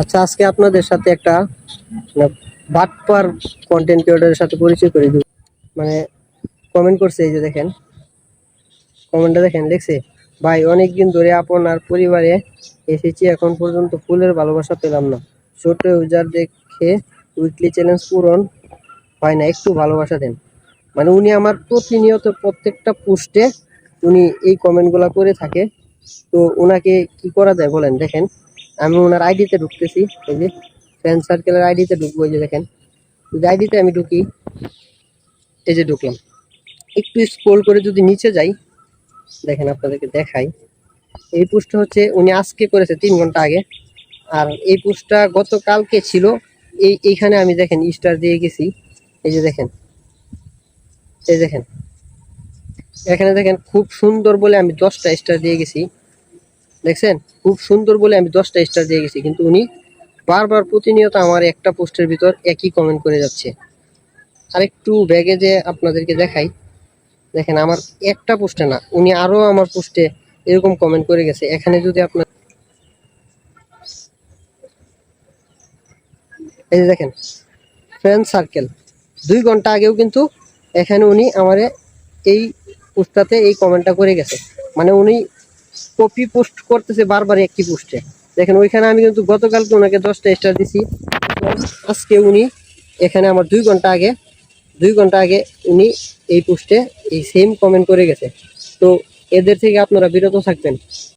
আচ্ছা আজকে আপনাদের সাথে একটা মানে, বাটপার কন্টেন্ট ক্রিয়েটরের সাথে পরিচয় করে দিব। মানে কমেন্ট করছে এই যে দেখেন। কমেন্টটা দেখেন লিখছে ভাই অনেকদিন ধরে আপনার পরিবারে এসেছি এখন পর্যন্ত ফুলের ভালোবাসা পেলাম না। ছোট ইউজার দেখে উইকলি চ্যালেঞ্জ পূরণ হয় না একটু ভালোবাসা দেন। মানে উনি আমার প্রতিনিয়ত প্রত্যেকটা পোস্টে উনি এই কমেন্টগুলো করে থাকে। তো ওনাকে কি করা যায় বলেন দেখেন। আমি ওনার আইডিতে ঢুকতেছি, এই যে ফ্রেন্ড সার্কেলের আইডিতে ঢুকবো, এই যে দেখেন। যদি আইডিতে আমি ঢুকি, এই যে ঢুকলাম একটু স্ক্রোল করে যদি নিচে যাই, দেখেন আপনাদেরকে দেখাই। এই পোস্টটা হচ্ছে, উনি আজকে করেছে তিন ঘণ্টা আগে। আর এই পোস্টটা গতকালকে ছিল, এই, এইখানে আমি দেখেন স্টার দিয়ে গেছি। এই যে দেখেন, এই দেখেন। এখানে দেখেন খুব সুন্দর বলে আমি দশটা স্টার দিয়ে গেছি। দেখছেন? খুব সুন্দর বলে আমি দশটা স্টার দিয়ে গেছি, কিন্তু উনি বারবার প্রতিনিয়ত আমার একটা পোস্টের ভিতর একই কমেন্ট করে যাচ্ছে। আরেকটু ব্যাগে যে আপনাদেরকে দেখাই, দেখেন আমার একটা পোস্টে না, উনি আরও আমার পোস্টে এরকম কমেন্ট করে গেছে। এখানে যদি আপনার এই যে দেখেন ফ্রেন্ড সার্কেল দুই ঘণ্টা আগেও কিন্তু এখানে উনি আমারে এই পোস্টটাতে এই কমেন্টটা করে গেছে। মানে উনি কপি পোস্ট করতেছে বারবার একই পোস্টে। দেখেন, ওইখানে আমি কিন্তু গতকালকে ওনাকে দশটা স্টার দিছি। আজকে উনি, এখানে আমার দুই ঘণ্টা আগে, দুই ঘণ্টা আগে উনি এই পোস্টে এই সেম কমেন্ট করে গেছে। তো এদের থেকে আপনারা বিরত থাকবেন।